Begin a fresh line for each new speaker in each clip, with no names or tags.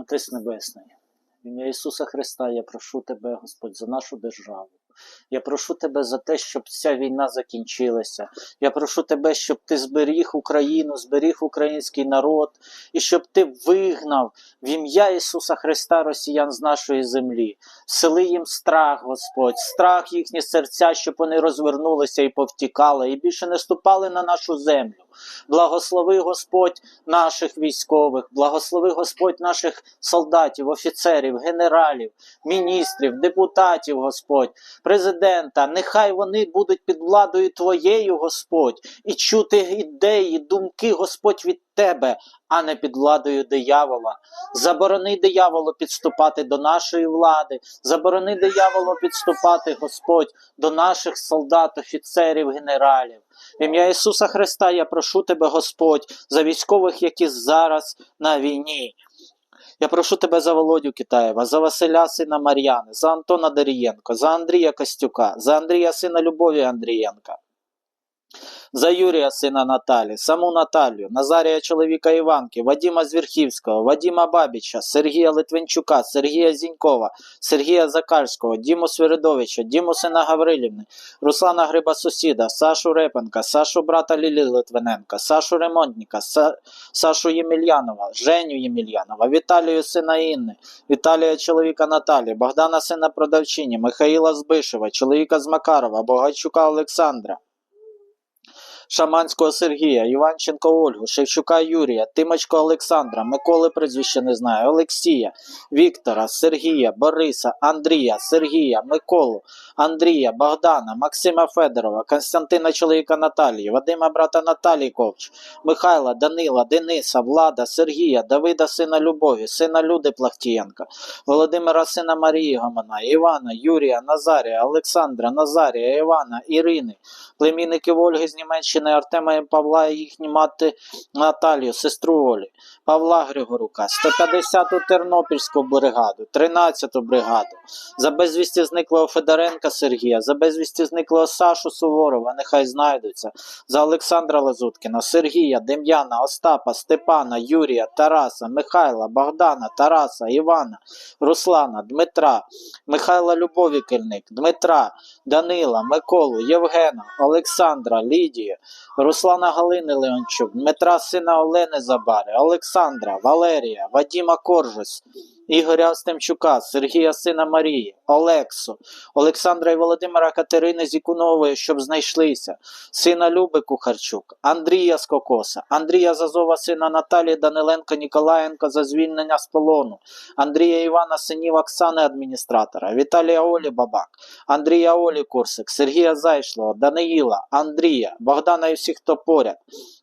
Отець Небесний, в ім'я Ісуса Христа я прошу Тебе, Господь, за нашу державу. Я прошу Тебе за те, щоб ця війна закінчилася. Я прошу Тебе, щоб Ти зберіг Україну, зберіг український народ, і щоб Ти вигнав в ім'я Ісуса Христа росіян з нашої землі. Всели їм страх, Господь, страх їхні серця, щоб вони розвернулися і повтікали, і більше не ступали на нашу землю. Благослови Господь наших військових, благослови Господь наших солдатів, офіцерів, генералів, міністрів, депутатів, Господь, президента. Нехай вони будуть під владою Твоєю, Господь, і чути ідеї, думки, Господь, від Тебе, а не під владою диявола. Заборони дияволу підступати до нашої влади, заборони дияволу підступати, Господь, до наших солдат, офіцерів, генералів. В ім'я Ісуса Христа я прошу Тебе, Господь, за військових, які зараз на війні. Я прошу тебе за Володю Китаєва, за Василя сина Мар'яни, за Антона Дарієнко, за Андрія Костюка, за Андрія сина Любові Андрієнка, за Юрія сина Наталі, саму Наталію, Назарія чоловіка Іванки, Вадима Звірхівського, Вадима Бабіча, Сергія Литвинчука, Сергія Зінькова, Сергія Закальського, Діму Свиридовича, Діму сина Гаврилівни, Руслана Гриба сусіда, Сашу Репенка, Сашу брата Лілі Литвиненка, Сашу Ремонтніка, Са... Сашу Ємельянова, Женю Ємельянова, Віталію сина Інни, Віталія чоловіка Наталі, Богдана сина продавчині, Михаїла Збишева, чоловіка з Макарова, Богачука Олександра. Шаманського Сергія, Іванченко Ольгу, Шевчука Юрія, Тимочко Олександра, Миколи прізвище не знаю, Олексія, Віктора, Сергія, Бориса, Андрія, Сергія, Миколу, Андрія, Богдана, Максима Федорова, Константина чоловіка Наталії, Вадима брата Наталії Ковч, Михайла, Данила, Дениса, Влада, Сергія, Давида сина Любові, сина Люди Плахтієнка, Володимира сина Марії Гомона, Івана, Юрія, Назарія, Олександра, Назарія, Івана, Ірини, племінників Ольги з Німеччини, Артема і Павла і їхні мати Наталію, сестру Олі, Павла Григорука, 150-ту Тернопільську бригаду, 13-ту бригаду, за безвісті зниклого Федоренка Сергія, за безвісті зниклого Сашу Суворова, нехай знайдуться, за Олександра Лазуткіна, Сергія, Дем'яна, Остапа, Степана, Юрія, Тараса, Михайла, Богдана, Тараса, Івана, Руслана, Дмитра, Михайла Любові Кельник, Дмитра, Данила, Миколу, Євгена, Олександра, Лідію, Руслана Галини Леончук, Дмитра сина Олени Забари, Олександра, Валерія, Вадіма Коржус, Ігоря Остемчука, Сергія сина Марії, Олексу, Олександра і Володимира Катерини Зікунової, щоб знайшлися, сина Люби Кухарчук, Андрія Скокоса, Андрія Зазова, сина Наталії Даниленко Ніколаєнко за звільнення з полону, Андрія Івана синів Оксани адміністратора, Віталія Олі Бабак, Андрія Олі Курсик, Сергія Зайшлого, Даниїла, Андрія, Богдана і всіх, хто поряд,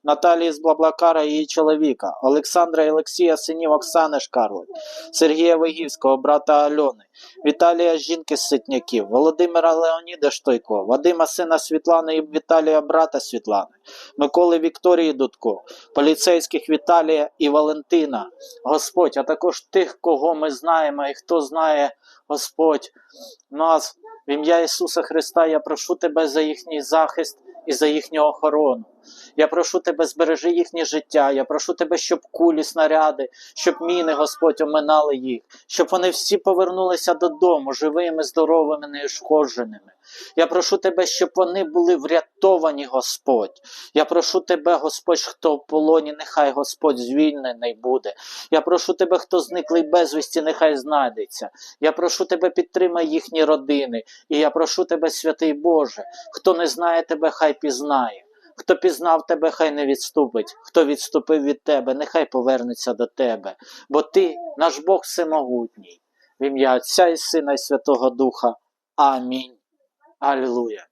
Наталії з Блаблакара і її чоловіка, Олександра і Олексія синів Оксани Шкарлик, Сергія Вигівського, брата Альони, Віталія жінки Ситняків, Володимира Леоніда Штойко, Вадима сина Світлани і Віталія брата Світлани, Миколи Вікторії Дудко, поліцейських Віталія і Валентина, Господь, а також тих, кого ми знаємо і хто знає Господь нас. В ім'я Ісуса Христа я прошу Тебе за їхній захист і за їхню охорону. Я прошу тебе, збережи їхнє життя. Я прошу тебе, щоб кулі, снаряди, щоб міни, Господь, оминали їх, щоб вони всі повернулися додому живими, здоровими, неушкодженими. Я прошу тебе, щоб вони були врятовані, Господь. Я прошу тебе, Господь, хто в полоні, нехай Господь звільнений буде. Я прошу тебе, хто зниклий безвісті, нехай знайдеться. Я прошу тебе, підтримай їхні родини. І я прошу тебе, святий Боже, хто не знає тебе, хай пізнає. Хто пізнав тебе, хай не відступить, хто відступив від тебе, нехай повернеться до тебе, бо ти наш Бог всемогутній. В ім'я Отця і Сина і Святого Духа. Амінь. Алілуя.